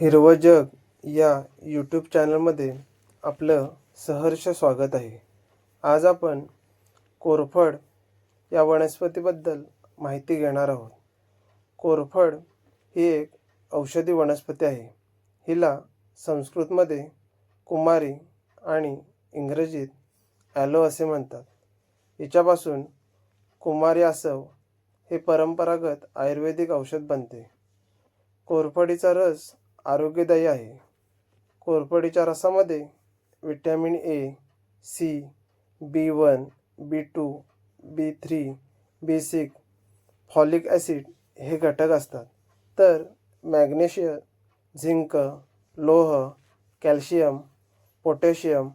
हिरवं जग या यूट्यूब चॅनलमध्ये आपलं सहर्ष स्वागत आहे. आज आपण कोरफड या वनस्पतीबद्दल माहिती घेणार आहोत. कोरफड ही एक औषधी वनस्पती आहे. हिला संस्कृतमध्ये कुमारी आणि इंग्रजीत ॲलो असे म्हणतात. हिच्यापासून कुमारी आसव हे परंपरागत आयुर्वेदिक औषध बनते. कोरफडीचा रस आरोग्यदायी आहे. कोरफडीच्या रसामध्ये vitamin A C B one B two B three B six folic acid हे घटक असतात. तर मॅग्नेशियम झिंक लोह कॅल्शियम पोटॅशियम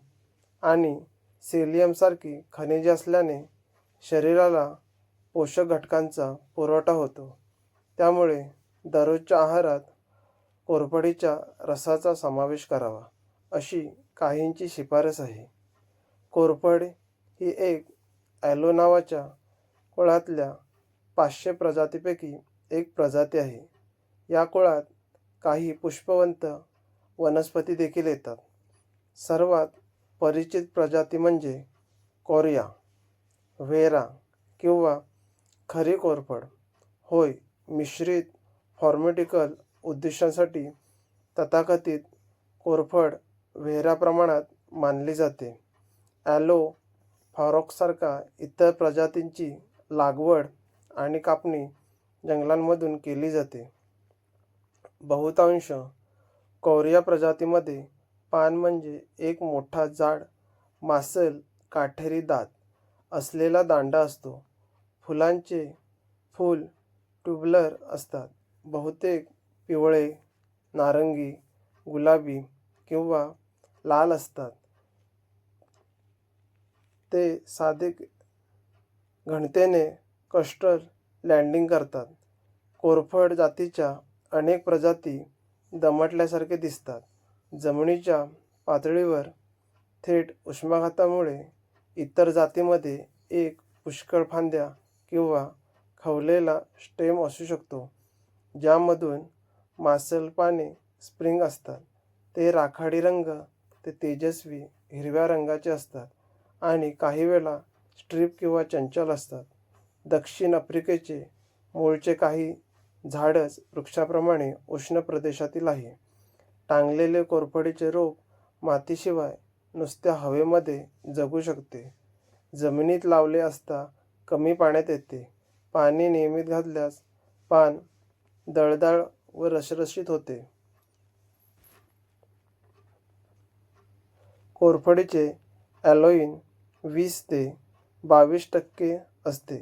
आणि सेलियमसारखी खनिजे असल्याने शरीराला पोषक घटकांचा पुरवठा होतो. त्यामुळे दररोजच्या आहारात कोरफडीच्या रसाचा समावेश करावा अशी काहींची शिफारस आहे. कोरफड ही एक ॲलो नावाच्या कुळातल्या पाचशे प्रजातीपैकी एक प्रजाती आहे. या कुळात काही पुष्पवंत वनस्पती देखील येतात. सर्वात परिचित प्रजाती म्हणजे कोरिया व्हेरा किंवा खरी कोरफड. होय मिश्रित फॉर्मेटिकल उद्दिष्टांसाठी तथाकथित कोरफड व्हेरा प्रमाणात मानली जाते. ॲलो फॉरॉक्ससारखा इतर प्रजातींची लागवड आणि कापणी जंगलांमधून केली जाते. बहुतांश कोरिया प्रजातीमध्ये पान म्हणजे एक मोठा जाड मासल काठेरी दात असलेला दांडा असतो. फुलांचे फूल ट्युबलर असतात. बहुतेक पिवळे नारंगी गुलाबी किंवा लाल असतात. ते साधे घनतेने कस्टर लँडिंग करतात. कोरफड जातीच्या अनेक प्रजाती दमटल्यासारखे दिसतात. जमिनीच्या पातळीवर थेट उष्माघातामुळे इतर जातीमध्ये एक पुष्कळ फांद्या किंवा खवलेला स्टेम असू शकतो ज्यामधून मासल पाने स्प्रिंग असतात. ते राखाडी रंग ते तेजस्वी हिरव्या रंगाचे असतात आणि काही वेळा स्ट्रीप किंवा चंचल असतात. दक्षिण आफ्रिकेचे मूळचे काही झाडच वृक्षाप्रमाणे उष्ण प्रदेशातील आहे. टांगलेले कोरफडीचे रोप मातीशिवाय नुसत्या हवेमध्ये जगू शकते. जमिनीत लावले असता कमी पाण्यात येते. पाणी नियमित घातल्यास पान दळदाळ व रसरशीत होते. कोरफडीचे ॲलोईन वीस ते बावीस टक्के असते.